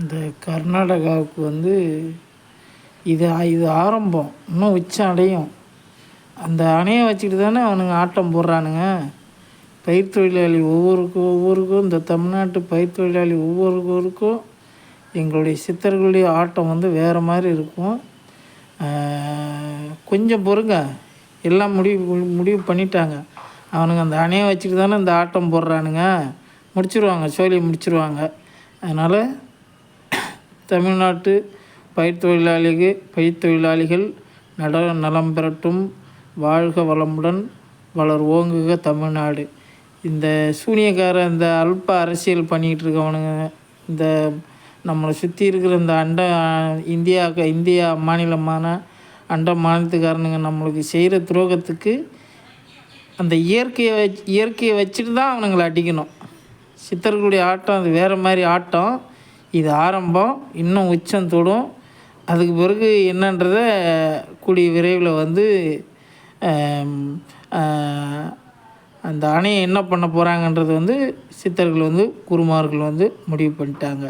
இந்த கர்நாடகாவுக்கு வந்து இது இது ஆரம்பம். இன்னும் உச்சம் அடையும். அந்த அணையை வச்சுக்கிட்டு தானே அவனுங்க ஆட்டம் போடுறானுங்க. பயிர் தொழிலாளி ஒவ்வொருக்கும் ஒவ்வொருக்கும் இந்த தமிழ்நாட்டு பயிர் தொழிலாளி ஒவ்வொருக்கும் எங்களுடைய சித்தர்களுடைய ஆட்டம் வந்து வேறு மாதிரி இருக்கும். கொஞ்சம் பொறுங்க. எல்லாம் முடிவு முடிவு பண்ணிட்டாங்க. அவனுங்க அந்த அணையை வச்சுட்டு தானே இந்த ஆட்டம் போடுறானுங்க. முடிச்சிருவாங்க சோழியை முடிச்சிருவாங்க. அதனால் தமிழ்நாட்டு பயிர் பயிர்த்தொழிலாளிகள் பயிர் தொழிலாளிகள் நட நலம் பெறட்டும் வாழ்க வளமுடன் வளர் ஓங்குக தமிழ்நாடு. இந்த சூனியக்கார இந்த அல்ப அரசியல் பண்ணிக்கிட்டு இருக்கவனுங்க இந்த நம்மளை சுற்றி இருக்கிற இந்த அண்ட இந்தியா இந்தியா மாநிலமான அண்ட மாநிலத்துக்காரனுங்க நம்மளுக்கு செய்கிற துரோகத்துக்கு அந்த இயற்கையை வச் இயற்கையை வச்சுட்டு தான் அவனுங்களை அடிக்கணும். சித்தர்களுடைய ஆட்டம் அது வேறு மாதிரி ஆட்டம். இது ஆரம்பம் இன்னும் உச்சம் தொடும். அதுக்கு பிறகு என்னன்றத கூடிய விரைவில் வந்து அந்த அணையை என்ன பண்ண போகிறாங்கன்றது வந்து சித்தர்கள் வந்து குருமார்கள் வந்து முடிவு பண்ணிட்டாங்க.